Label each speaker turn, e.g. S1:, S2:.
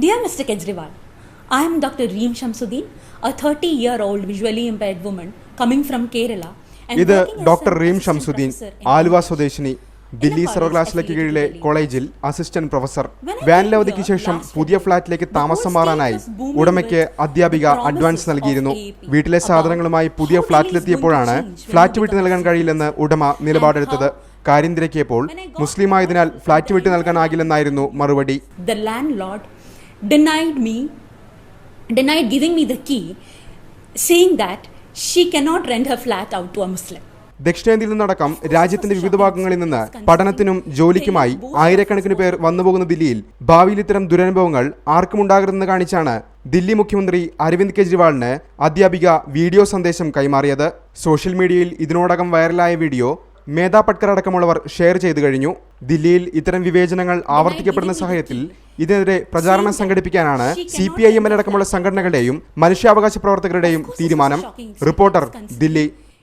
S1: Dear Mr. Kejriwal, I am Dr. Reem Shamsuddin, a 30 year old visually impaired woman coming from Kerala. and
S2: ഇത് doctor Reem Shamsuddin Aluva സ്വദേശിനി ദില്ലി സർവകലാശാലയ്ക്ക് കീഴിലെ കോളേജിൽ assistant professor
S1: When I
S2: വാനില
S1: came
S2: അവധിക്ക്
S1: here
S2: ശേഷം പുതിയ ഫ്ളാറ്റിലേക്ക് താമസം മാറാനായി ഉടമയ്ക്ക് അധ്യാപിക അഡ്വാൻസ് നൽകിയിരുന്നു വീട്ടിലെ സാധനങ്ങളുമായി പുതിയ ഫ്ളാറ്റിലെത്തിയപ്പോഴാണ് ഫ്ളാറ്റ് വിട്ട് നൽകാൻ കഴിയില്ലെന്ന് ഉടമ നിലപാടെടുത്തത് കാര്യം തിരക്കിയപ്പോൾ
S1: When I got
S2: മുസ്ലിം ആയതിനാൽ
S1: home,
S2: ഫ്ളാറ്റ് വിട്ട് നൽകാനാകില്ലെന്നായിരുന്നു മറുപടി
S1: The landlord denied me, denied giving me the key, saying that she cannot rent her flat out to a Muslim.
S2: ദക്ഷിണേന്ത്യയിൽ നിന്നടക്കം രാജ്യത്തിന്റെ വിവിധ ഭാഗങ്ങളിൽ നിന്ന് പഠനത്തിനും ജോലിക്കുമായി ആയിരക്കണക്കിന് പേർ വന്നുപോകുന്ന ദില്ലിയിൽ ഭാവിയിൽ ഇത്തരം ദുരനുഭവങ്ങൾ ആർക്കും ഉണ്ടാകരുതെന്ന് കാണിച്ചാണ് ദില്ലി മുഖ്യമന്ത്രി അരവിന്ദ് കെജ്രിവാളിന് അധ്യാപിക വീഡിയോ സന്ദേശം കൈമാറിയത് സോഷ്യൽ മീഡിയയിൽ ഇതിനോടകം വൈറലായ വീഡിയോ മേധാ പട്കർ അടക്കമുള്ളവർ ഷെയർ ചെയ്തു കഴിഞ്ഞു ദില്ലിയിൽ ഇത്തരം വിവേചനങ്ങൾ ആവർത്തിക്കപ്പെടുന്ന സാഹചര്യത്തിൽ ഇതിനെതിരെ പ്രചാരണം സംഘടിപ്പിക്കാനാണ് C P I M L അടക്കമുള്ള സംഘടനകളുടെയും മനുഷ്യാവകാശ പ്രവർത്തകരുടെയും തീരുമാനം റിപ്പോർട്ടർ ദില്ലി